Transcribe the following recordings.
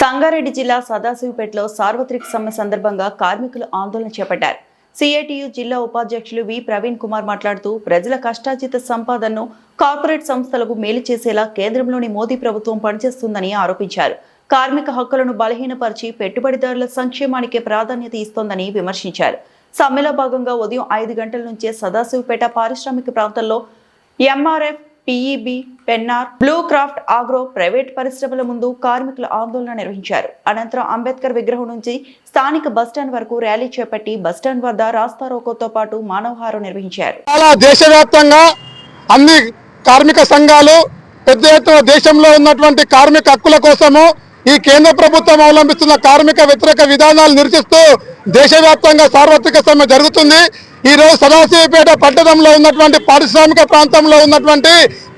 సంగారెడ్డి జిల్లా సదాశివపేటలో సార్వత్రిక సమ్మె సందర్భంగా కార్మికులు ఆందోళన చేపట్టారు. సిఐటియు జిల్లా ఉపాధ్యక్షులు వి. ప్రవీణ్ కుమార్ మాట్లాడుతూ ప్రజల కష్టార్జిత సంపాదనను కార్పొరేట్ సంస్థలకు మేలు చేసేలా కేంద్రంలోని మోదీ ప్రభుత్వం పనిచేస్తుందని ఆరోపించారు. కార్మిక హక్కులను బలహీనపరిచి పెట్టుబడిదారుల సంక్షేమానికి ప్రాధాన్యత ఇస్తోందని విమర్శించారు. సమ్మెలో భాగంగా ఉదయం ఐదు గంటల నుంచే సదాశివపేట పారిశ్రామిక ప్రాంతంలో MRF PEB Pennar Blue Craft Agro private పరిశ్రమల ముందు కార్మికుల ఆందోళన నిర్వహించారు. అనంతరం అంబేద్కర్ విగ్రహం నుంచి స్థానిక బస్టాండ్ వరకు ర్యాలీ చేపట్టి బస్టాండ్ వద్ద రాస్తారోకోతో పాటు మానవహారం నిర్వహించారు. చాలా దేశవ్యాప్తంగా అన్ని కార్మిక సంఘాలు పెద్ద ఎత్తున దేశంలో ఉన్నటువంటి కార్మిక హక్కుల కోసము ఈ కేంద్ర ప్రభుత్వం అవలంబిస్తున్న కార్మిక వ్యతిరేక విధానాలు నిరసిస్తూ దేశవ్యాప్తంగా సార్వత్రిక సమ్మె జరుగుతుంది. ఈ రోజు సదాశివపేట పట్టణంలో ఉన్నటువంటి పారిశ్రామిక ప్రాంతంలో ఉన్నటువంటి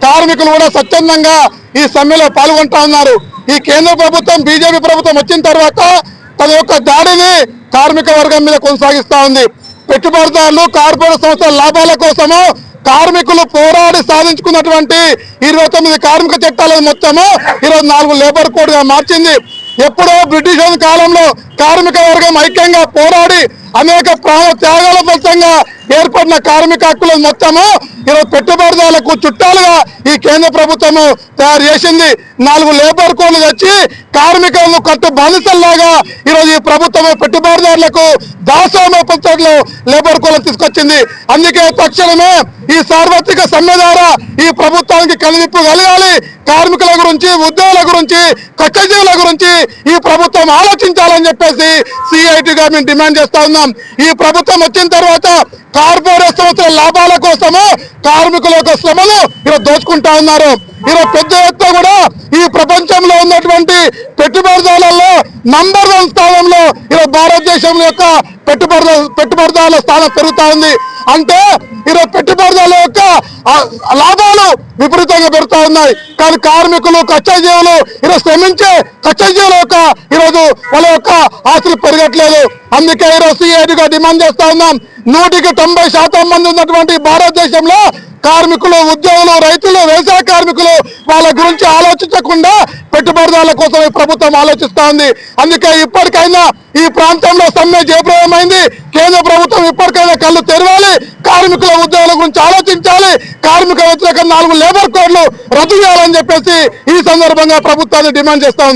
కార్మికులు కూడా స్వచ్ఛందంగా ఈ సమ్మెలో పాల్గొంటా ఉన్నారు. ఈ కేంద్ర ప్రభుత్వం బీజేపీ ప్రభుత్వం వచ్చిన తర్వాత తన యొక్క దాడిని కార్మిక వర్గం మీద కొనసాగిస్తూ ఉంది. పెట్టుబడిదారులు కార్పొరేట్ సంస్థల లాభాల కోసము కార్మికులు పోరాడి సాధించుకున్నటువంటి ఇరవై తొమ్మిది కార్మిక చట్టాలను మొత్తము ఈరోజు నాలుగు లేబర్ కోడ్గా మార్చింది. ఎప్పుడో బ్రిటిష్ వారి కాలంలో కార్మిక వర్గం ఐక్యంగా పోరాడి అనేక ప్రాణ త్యాగాల ఫలితంగా ఏర్పడిన కార్మిక హక్కులు మొత్తము ఈరోజు పెట్టుబడిదారులకు చుట్టాలుగా ఈ కేంద్ర ప్రభుత్వము తయారు చేసింది. నాలుగు లేబర్ కోడ్లు తెచ్చి కార్మికులను కట్టు బానిసల్లాగా ఈరోజు ఈ ప్రభుత్వం పెట్టుబడిదారులకు దాసోమ పుస్తకంలో లేబర్ కోడ్లు తీసుకొచ్చింది. అందుకే తక్షణమే ఈ సార్వత్రిక సమ్మె ద్వారా ఈ ప్రభుత్వానికి కనువిప్పు కలగాలి. కార్మికుల గురించి ఉద్యోగుల గురించి కచ్చజీవుల గురించి ఈ ప్రభుత్వం ఆలోచించాలని చెప్పేసి సిఐటిగా మేము డిమాండ్ చేస్తా ఉన్నాం. ఈ ప్రభుత్వం వచ్చిన తర్వాత కార్పొరేట్ సంస్థల లాభాల కోసమే కార్మికుల యొక్క శ్రమను ఈరోజు దోచుకుంటా ఉన్నారు. ఈరోజు పెద్ద ఎత్తున కూడా ఈ ప్రపంచంలో ఉన్నటువంటి పెట్టుబడిదారులలో నంబర్ వన్ స్థానంలో ఈరోజు భారతదేశం యొక్క పెట్టుబడి పెట్టుబడిదారుల స్థానం పెరుగుతా ఉంది. అంటే ఈరోజు పెట్టుబడిదారుల యొక్క లాభాలు విపరీతంగా పెరుగుతా ఉన్నాయి. కానీ కార్మికులు కష్టజీవులు ఈరోజు శ్రమించే కష్టజీవుల యొక్క ఈరోజు వాళ్ళ యొక్క ఆస్తులు పెరగట్లేదు. అందుకే ఈరోజు సిఐటిగా డిమాండ్ చేస్తా ఉన్నాం. నూటికి తొంభై శాతం మంది ఉన్నటువంటి భారతదేశంలో కార్మికులు ఉద్యోగులు రైతులు వ్యవసాయ కార్మికులు వాళ్ళ గురించి ఆలోచించకుండా పెట్టుబడిదారుల కోసం ఈ ప్రభుత్వం ఆలోచిస్తా ఉంది. అందుకే ఇప్పటికైనా ఈ ప్రాంతంలో సమ్మె జయప్రదమైంది. కేంద్ర ప్రభుత్వం ఇప్పటికైనా కళ్ళు తెరవాలి. కార్మికుల ఉద్యోగుల గురించి ఆలోచించాలి. కార్మిక వ్యతిరేక నాలుగు లేబర్ కోడ్లు రద్దు చేయాలని చెప్పేసి ఈ సందర్భంగా ప్రభుత్వాన్ని డిమాండ్ చేస్తా